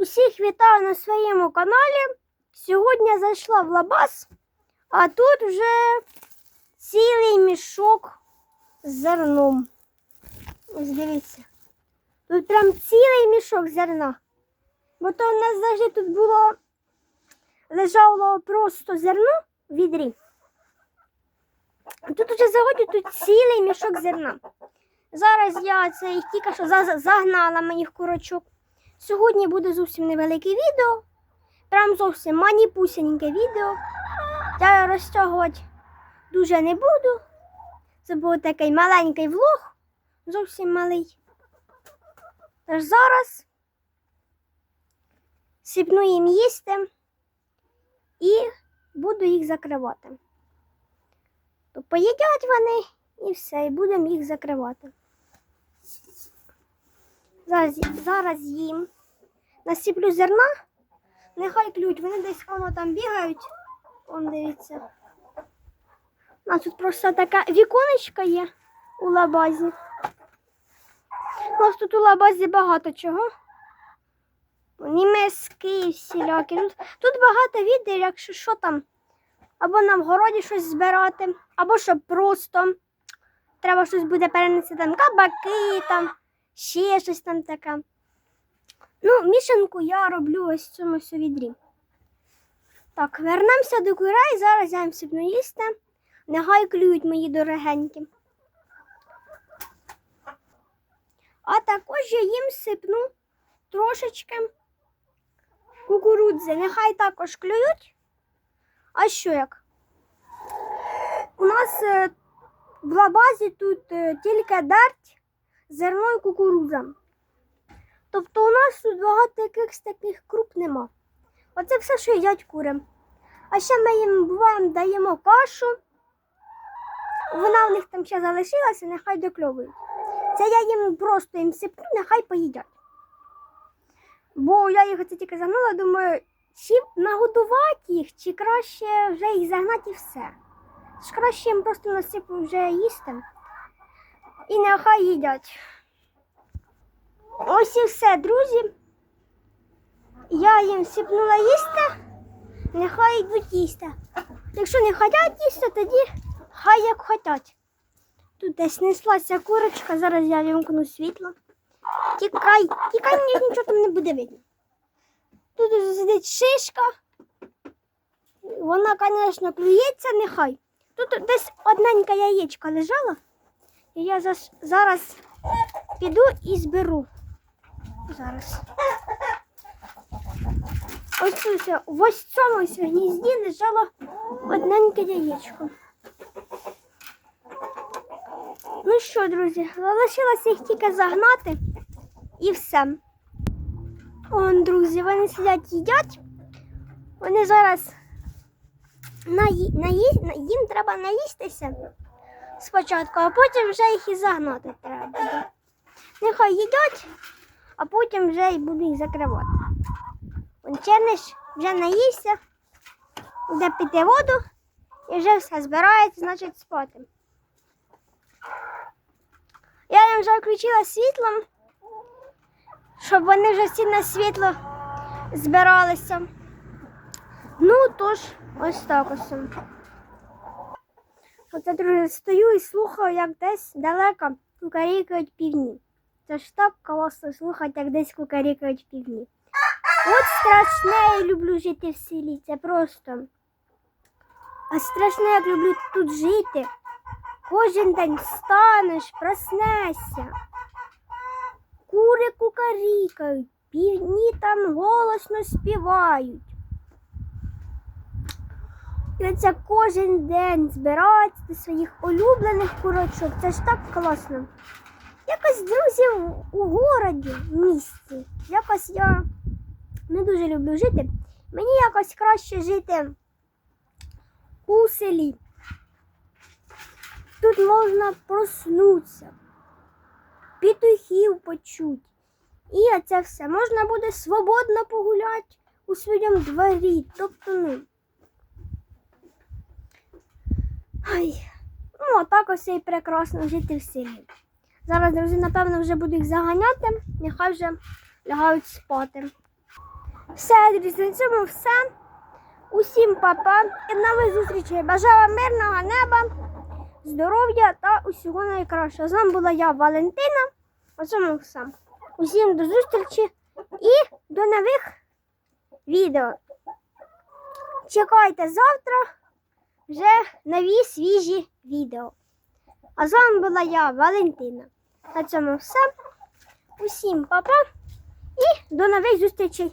Усіх вітаю на своєму каналі. Сьогодні зайшла в Лабаз, а тут вже цілий мішок з зерном. Ось дивіться. Тут прям цілий мішок зерна. Бо то у нас завжди тут було лежало просто зерно в відрі. Тут уже сьогодні тут цілий мішок зерна. Зараз я це їх тільки що за- загнала моїх курочок. Сьогодні буде зовсім невелике відео. Прям зовсім маніпусіньке відео. Я розтягувати дуже не буду. Це був такий маленький влог, зовсім малий. Тож зараз сипну їм їсти і буду їх закривати. То поїдять вони і все, і будемо їх закривати. Зараз, зараз їм насіплю зерна, нехай клюють, вони десь воно там бігають. Вон дивіться. У нас тут просто така віконечка є у лабазі. У нас тут у лабазі багато чого. Миски всілякі. Тут, тут багато відео, якщо що там. Або на городі щось збирати, або щоб просто треба щось буде перенести там кабаки, там, ще щось там таке. Ну, мішанку я роблю ось в цьому відрі. Так, вернемося до курей, зараз я їм сипну їсти. Нехай клюють мої дорогенькі. А також я їм сипну трошечки кукурудзи. Нехай також клюють. А що як? У нас е, в лабазі тут е, тільки дерть, зерно і кукурудза. Тобто у нас тут багато якихось таких круп нема. Оце все, що їдять кури. А ще ми їм буваємо даємо кашу. Вона в них там ще залишилася, нехай докльовують. Це я їм просто їм сипну, нехай поїдять. Бо я їх оце тільки загнула, думаю, чи нагодувати їх, чи краще вже їх загнати і все. Ж краще їм просто насиплю вже їсти. І нехай їдять. Ось і все, друзі. Я їм сипнула їсти, нехай йдуть їсти. Якщо не хочуть їсти, тоді хай як хочуть. Тут десь неслася курочка, зараз я вімкну світло. Тікай, тікай, мені нічого там не буде видно. Тут сидить шишка. Вона, звісно, клюється, нехай. Тут десь одненька яєчка лежала. І я зараз піду і зберу. Зараз. Ось ось, в цьому гнізді лежало одненьке яєчко. Ну що, друзі, залишилося їх тільки загнати і все. Он, друзі, вони сидять їдять. Вони зараз наї... Наї... на- їм треба наїстися спочатку, а потім вже їх і загнати треба. Нехай їдять, а потім вже і буду їх закривати. Он черниш вже наївся, йде піти воду і вже все збирається, значить спати. Я їм вже включила світлом, щоб вони вже всі на світло збиралися. Ну, тож, ось так ось. Оце, друзі, стою і слухаю, як десь далеко кукарікають півні. Це ж так класно слухати, як десь кукарікають півні. От страшне, я люблю жити в селі, це просто. А страшне, як люблю тут жити. Кожен день встанеш, проснешся. Кури кукарікають, півні там голосно співають. І оце кожен день збиратися до своїх улюблених курочок. Це ж так класно. Якось друзі у городі, в місті. Якось я не дуже люблю жити. Мені якось краще жити у селі. Тут можна проснутися, петухів почути. І оце все. Можна буде свободно погуляти у своєму дворі. Тобто, ну. Ай. Ну, так ось і прекрасно жити в селі. Зараз, друзі, напевно, вже буду їх заганяти, нехай вже лягають спати. Все, друзі, на цьому все. Усім па-па і нових зустрічей. Бажаю вам мирного неба, здоров'я та усього найкращого. З вами була я, Валентина. На цьому все. Усім до зустрічі і до нових відео. Чекайте завтра вже нові свіжі відео. А з вами була я, Валентина. На цьому все. Усім па-па і до нових зустрічей.